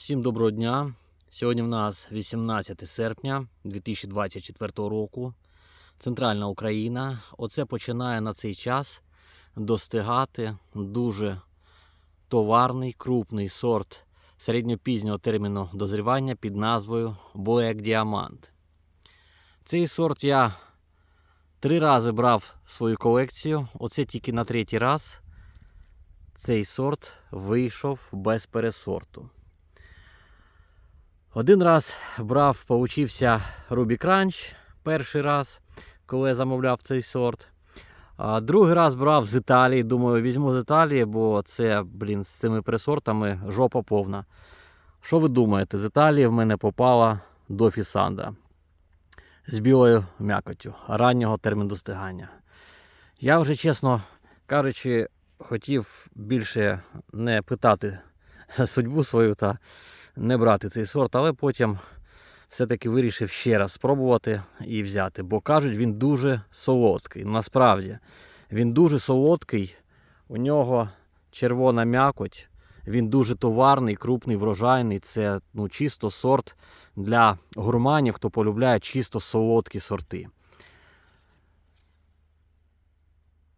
Всім доброго дня. Сьогодні в нас 18 серпня 2024 року. Центральна Україна. Оце починає на цей час достигати дуже товарний крупний сорт середньопізнього терміну дозрівання під назвою Black Diamond. Цей сорт я три рази брав в свою колекцію. Оце тільки на третій раз цей сорт вийшов без пересорту. Один раз брав, получився Rubik Ranch перший раз, коли я замовляв цей сорт. А другий раз брав з Італії. Думаю, візьму з Італії, бо це, блін, з цими пресортами жопа повна. Що ви думаєте? З Італії в мене попала до Фісанда з білою м'якоттю раннього терміну достигання. Я вже, чесно кажучи, хотів більше не питати судьбу свою та не брати цей сорт, але потім все-таки вирішив ще раз спробувати і взяти. Бо кажуть, він дуже солодкий. Насправді, він дуже солодкий, у нього червона м'якоть, він дуже товарний, крупний, врожайний. Це ну, чисто сорт для гурманів, хто полюбляє чисто солодкі сорти.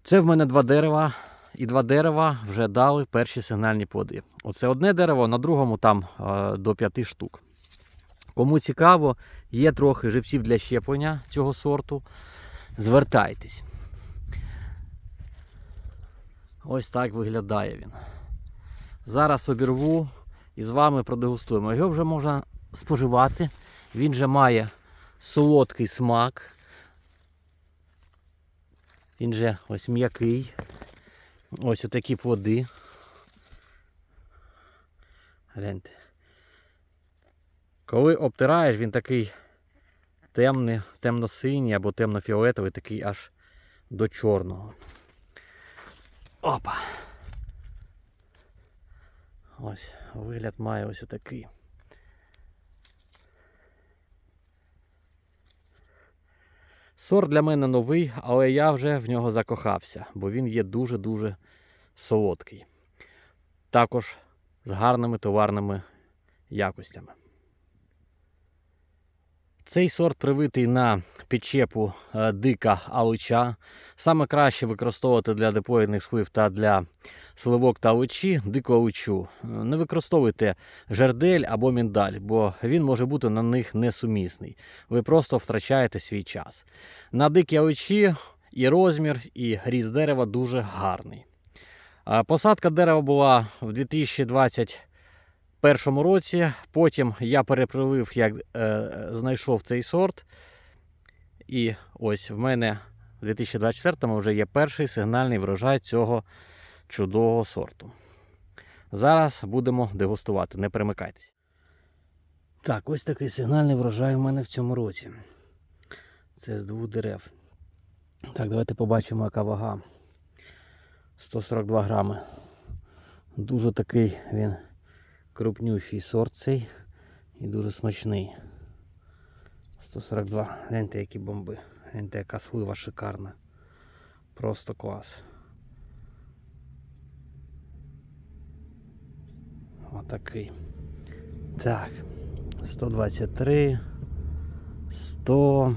Це в мене два дерева. І два дерева вже дали перші сигнальні плоди. Оце одне дерево, на другому там е, до п'яти штук. Кому цікаво, є трохи живців для щеплення цього сорту. Звертайтесь. Ось так виглядає він. Зараз обірву і з вами продегустуємо. Його вже можна споживати. Він же має солодкий смак. Він же ось м'який. Ось отакі плоди. Гляньте. Коли обтираєш, він такий темний, темно-синій або темно-фіолетовий, такий аж до чорного. Опа. Ось, вигляд має ось отакий. Сорт для мене новий, але я вже в нього закохався, бо він є дуже-дуже солодкий. Також з гарними товарними якостями. Цей сорт привитий на підчепу е, дика алича. Саме краще використовувати для диплоїдних слив та для сливок та аличі дику аличу. Е, Не використовуйте жердель або міндаль, бо він може бути на них несумісний. Ви просто втрачаєте свій час. На дикі аличі і розмір, і ріст дерева дуже гарний. Посадка дерева була в 2021 році. Потім я перепривив, як е, знайшов цей сорт. І ось в мене в 2024 вже є перший сигнальний врожай цього чудового сорту. Зараз будемо дегустувати, не перемикайтесь. Так, ось такий сигнальний врожай у мене в цьому році. Це з двох дерев. Так, давайте побачимо, яка вага. 142 грами. Дуже такий він крупнющий сорт цей і дуже смачний. 142. Гляньте, які бомби. Гляньте, яка слива шикарна. Просто клас. Отакий. Так. 123. 100.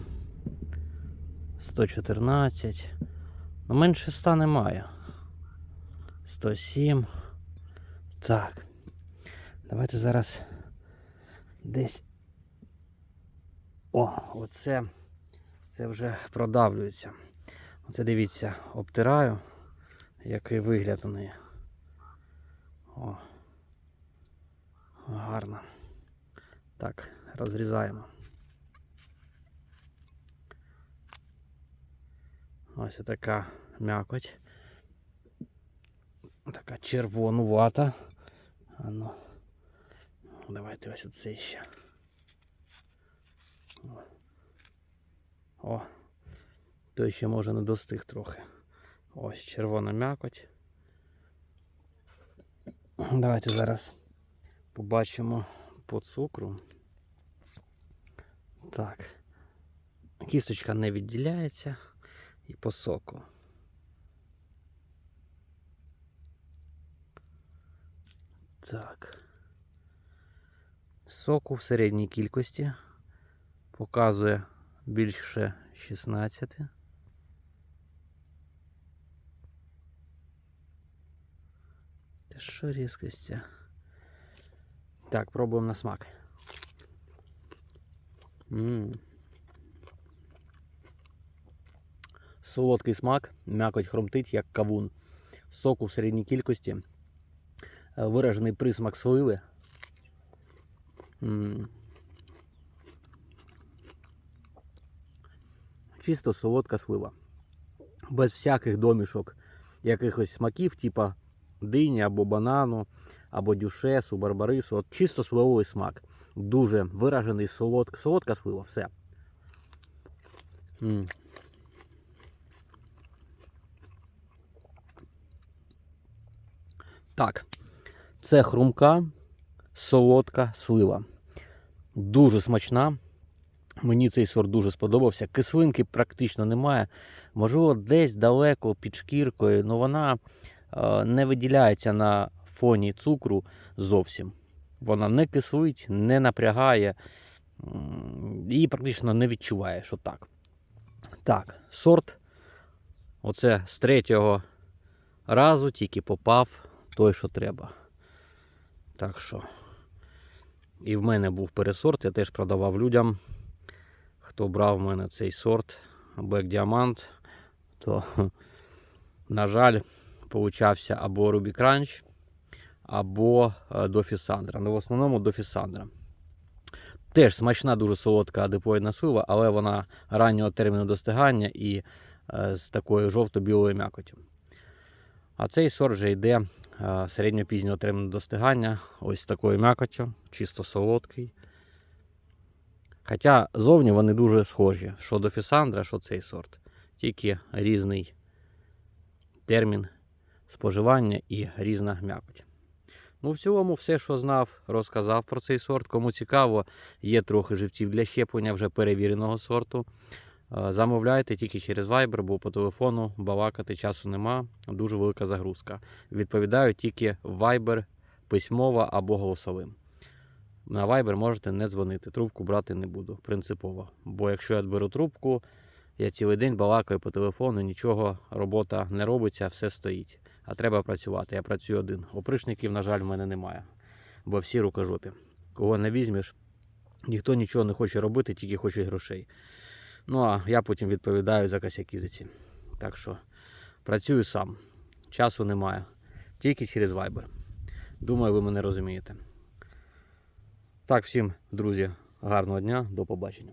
114. Ну, менше 100 немає. 107. Так. Давайте зараз десь. О, оце це вже продавлюється. Оце дивіться, обтираю, який вигляд у неї. О. Гарно. Так, розрізаємо. Ось така м'якоть. Така червонувата. А ну, давайте ось оце ще. О. О, той ще може не достиг трохи. Ось червона м'якоть. Давайте зараз побачимо по цукру. Так. Кісточка не відділяється і по соку. Так. Соку в середній кількості. Показує більше 16. Та що різкость? Так, пробуємо на смак. м Солодкий смак, м'якоть хромтить, як кавун. Соку в середній кількості. Е, Виражений присмак сливи. Чисто солодка слива. Без всяких домішок, якихось смаків, типа дині або банану, або дюшесу, барбарису. От чисто сливовий смак. Дуже виражений солод... солодка слива, все. М. Так, це хрумка, солодка слива. Дуже смачна. Мені цей сорт дуже сподобався. Кислинки практично немає. Можливо, десь далеко під шкіркою, але вона е, не виділяється на фоні цукру зовсім. Вона не кислить, не напрягає. Її практично не відчуває, що так. Так, сорт. Оце з третього разу тільки попав той, що треба. Так що. І в мене був пересорт, я теж продавав людям. Хто брав в мене цей сорт Black Diamond, то, на жаль, получався або Ruby Crunch, або е, Дофісандра. Ну, в основному Дофісандра. Теж смачна, дуже солодка адипоїдна слива, але вона раннього терміну достигання і е, з такою жовто-білою м'якотю. А цей сорт вже йде е, середньопізнього терміну достигання, ось такою м'якоттю, чисто солодкий. Хоча зовні вони дуже схожі, що до Фісандра, що цей сорт. Тільки різний термін споживання і різна м'якоть. Ну, в цілому, все, що знав, розказав про цей сорт. Кому цікаво, є трохи живців для щеплення вже перевіреного сорту. Е, Замовляйте тільки через Viber, бо по телефону балакати часу нема. Дуже велика загрузка. Відповідаю тільки Viber, письмово або голосовим. На Viber можете не дзвонити, трубку брати не буду, принципово. Бо якщо я беру трубку, я цілий день балакаю по телефону, нічого, робота не робиться, все стоїть. А треба працювати. Я працюю один. Опришників, на жаль, в мене немає. Бо всі рукожопі. Кого не візьмеш, ніхто нічого не хоче робити, тільки хоче грошей. Ну а я потім відповідаю за косяки за ці. Так що працюю сам. Часу немає. Тільки через Viber. Думаю, ви мене розумієте. Так, всім, друзі, гарного дня, до побачення.